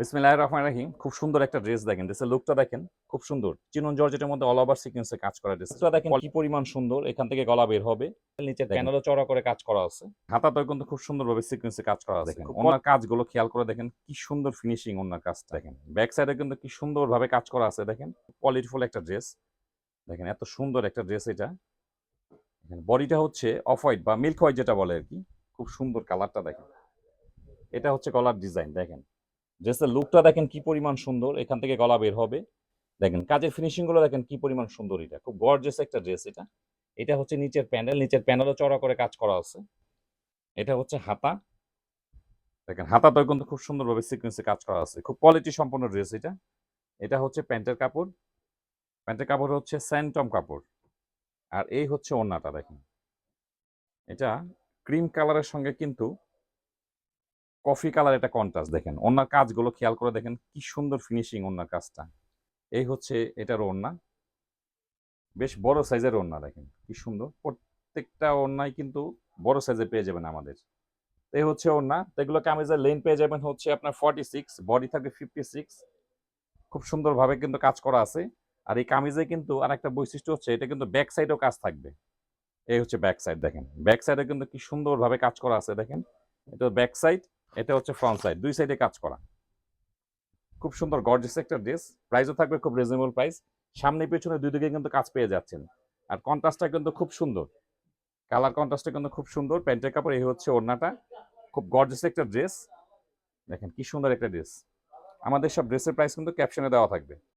বিসমিল্লাহ রহমান রাহিম। খুব সুন্দর একটা ড্রেস দেখেন। ড্রেসের লুকটা দেখেন খুব সুন্দর। চিনন জর্জেটের মধ্যে অল ওভার সিকোয়েন্সে কাজ করা ড্রেসটা দেখেন কি পরিমাণ সুন্দর এখান থেকে গলা বের হবে। নিচে প্যানেলও চড়া করে কাজ করা আছে। হাতাতেও কিন্তু খুব সুন্দরভাবে সিকোয়েন্সে কাজ করা আছে। ওনার কাজগুলো খেয়াল করে দেখেন কি সুন্দর ফিনিশিং ওনার কাজটা। দেখেন। ব্যাক সাইডে কিন্তু কি সুন্দরভাবে কাজ করা আছে দেখেন। কোয়ালিটিফুল একটা ড্রেস দেখেন এত সুন্দর একটা ড্রেস এটা। বডিটা হচ্ছে অফ হোয়াইট বা মিল্ক হোয়াইট যেটা বলে আর কি। খুব সুন্দর কালারটা দেখেন। এটা হচ্ছে গলার ডিজাইন দেখেন। ড্রেসের লুকটা দেখেন কি পরিমাণ সুন্দর, এখান থেকে গলা বের হবে। দেখেন, কাজের ফিনিশিংগুলো দেখেন কি পরিমাণ সুন্দর এটা। খুব গর্জেস একটা ড্রেস এটা। এটা হচ্ছে নিচের প্যানেল নিচের প্যানেলও চড়া করে কাজ করা আছে। এটা হচ্ছে হাতা। দেখেন, হাতাতেও কিন্তু খুব সুন্দরভাবে সিকোয়েন্সে কাজ করা আছে। খুব কোয়ালিটি সম্পন্ন ড্রেস এটা। এটা হচ্ছে প্যান্টের কাপড়। প্যান্টের কাপড় হচ্ছে স্যান্টম কাপড়। আর এই হচ্ছে ওড়নাটা, দেখেন। এটা ক্রিম কালারের সঙ্গে কিন্তু কফি কালার একটা কন্ট্রাস্ট দেখেন। ওনার কাজগুলো খেয়াল করে দেখেন কি সুন্দর ফিনিশিং ওনার কাজটা। এই হচ্ছে এটার ওড়না। বেশ বড় সাইজের ওড়না দেখেন, কি সুন্দর। প্রত্যেকটা ওড়নায় কিন্তু বড় সাইজে পেয়ে যাবেন আমাদের। এই হচ্ছে ওড়না। তো এগুলো কামিজের লেন পেয়ে যাবেন হচ্ছে আপনার ফর্টি সিক্স বডি থাকবে ফিফটি সিক্স খুব সুন্দরভাবে কিন্তু কাজ করা আছে। আর এই কামিজে কিন্তু আর একটা বৈশিষ্ট্য হচ্ছে, এটা কিন্তু ব্যাক সাইডেও কাজ থাকবে। এই হচ্ছে ব্যাক সাইড দেখেন। ব্যাক সাইডে কিন্তু কি সুন্দরভাবে কাজ করা আছে, দেখেন। এটা ব্যাক সাইড এটা হচ্ছে ফ্রন্ট সাইড দুই সাইডে কাজ করা। খুব সুন্দর গর্জেস একটা ড্রেস প্রাইসও থাকবে খুব রিজনেবল প্রাইস সামনে পেছনে দুই দিকে কিন্তু কাজ পেয়ে যাচ্ছেন। আর কন্ট্রাস্টটা কিন্তু খুব সুন্দর। কালার কন্ট্রাস্টটা কিন্তু খুব সুন্দর। প্যান্টের কাপড়, এই হচ্ছে ওড়নাটা। খুব গর্জেস একটা ড্রেস দেখেন কি সুন্দর একটা ড্রেস আমাদের সব ড্রেসের প্রাইস কিন্তু ক্যাপশনে দেওয়া থাকবে।